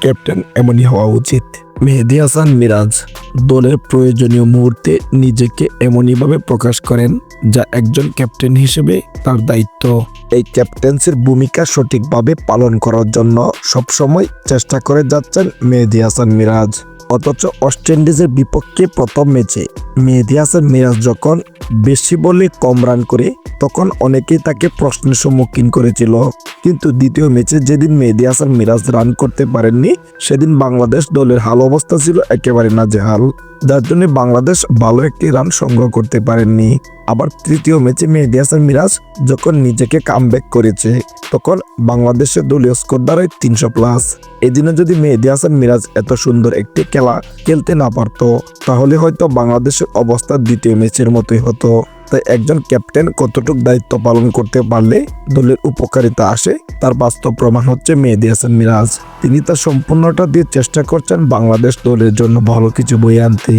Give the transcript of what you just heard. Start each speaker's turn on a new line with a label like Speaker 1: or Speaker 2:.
Speaker 1: Captain, এমনই হওয়া উচিত। মেহেদি হাসান মিরাজ, দলের প্রয়োজনীয় মুহূর্তে নিজেকে এমনইভাবে প্রকাশ করেন যা একজন ক্যাপ্টেন হিসেবে তার দায়িত্ব। এই ক্যাপ্টেন্সির ভূমিকা সঠিকভাবে পালন করার জন্য সবসময় চেষ্টা করে যাচ্ছেন মেহেদি হাসান মিরাজ। অথচ ওয়েস্ট ইন্ডিজের বিপক্ষে প্রথম ম্যাচে মেহেদি হাসান মিরাজ যখন বেশি বলে কম রান করে তখন অনেকেই তাকে প্রশ্নের সম্মুখীন করেছিল। কিন্তু দ্বিতীয় ম্যাচে যেদিন মেহেদি হাসান মিরাজ রান করতে পারেননি, সেদিন বাংলাদেশ দলের হাল অবস্থা ছিল একেবারে নাজেহাল। যার জন্য বাংলাদেশ ভালো একটি রান সংগ্রহ করতে পারেননি আবার তৃতীয় ম্যাচে মেহেদি হাসান মিরাজ যখন নিজেকে কামব্যাক করেছে, তখন বাংলাদেশের দলীয় স্কোর দাঁড়ায় তিনশো প্লাস এদিনে যদি মেহেদি হাসান মিরাজ এত সুন্দর একটি খেলা খেলতে না পারত, তাহলে হয়তো বাংলাদেশের অবস্থা দ্বিতীয় ম্যাচের মতোই হতো। তাই একজন ক্যাপ্টেন কতটুকু দায়িত্ব পালন করতে পারলে দলের উপকারিতা আসে, তার বাস্তব প্রমাণ হচ্ছে মেহেদি হাসান মিরাজ। তিনি তার সম্পূর্ণটা দিয়ে চেষ্টা করছেন বাংলাদেশ দলের জন্য ভালো কিছু বই আনতে।